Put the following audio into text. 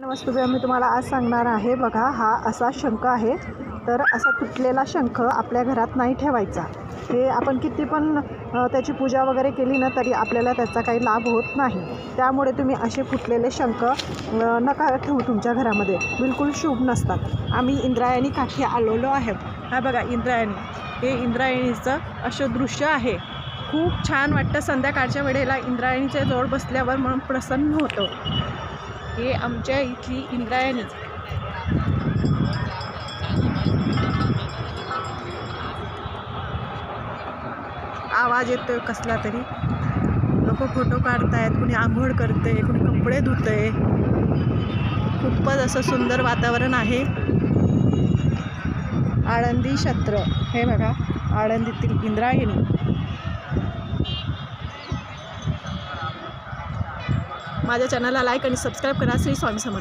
नमस्ते मी तुम्हाला आज सांगणार आहे बघा हा असा शंख आहे. तर असा तुटलेला शंख आपल्या घरात नाही ठेवायचा. हे आपण किती पण त्याची पूजा वगैरे केली ना तरी आपल्याला त्याचा काही लाभ होत नाही. त्यामुळे तुम्ही असे फुटलेले शंख नका ठेवू तुमच्या घरामध्ये. बिलकुल शुभ नसतात. आम्ही इंद्रायणी काठी आलेलो आहे. हा बघा इंद्रायणी. हे इंद्रायणीचं असं दृश्य आहे. खूप छान वाटतं. संध्याकाळच्या वेळेला इंद्रायणीच्या जवळ बसल्यावर मन प्रसन्न होतं. हे आमच्या इथली इंद्रायणी. आवाज येतोय कसला तरी. लोक फोटो काढतायत कुणी आंघोळ करते कुणी कपडे धुतंय. खूपच असं सुंदर वातावरण आहे. आळंदी छत्र. हे बघा आळंदीतील इंद्रायणी. माझ्या चॅनलला लाईक आणि सबस्क्राईब करा. श्री स्वामी समर्थ.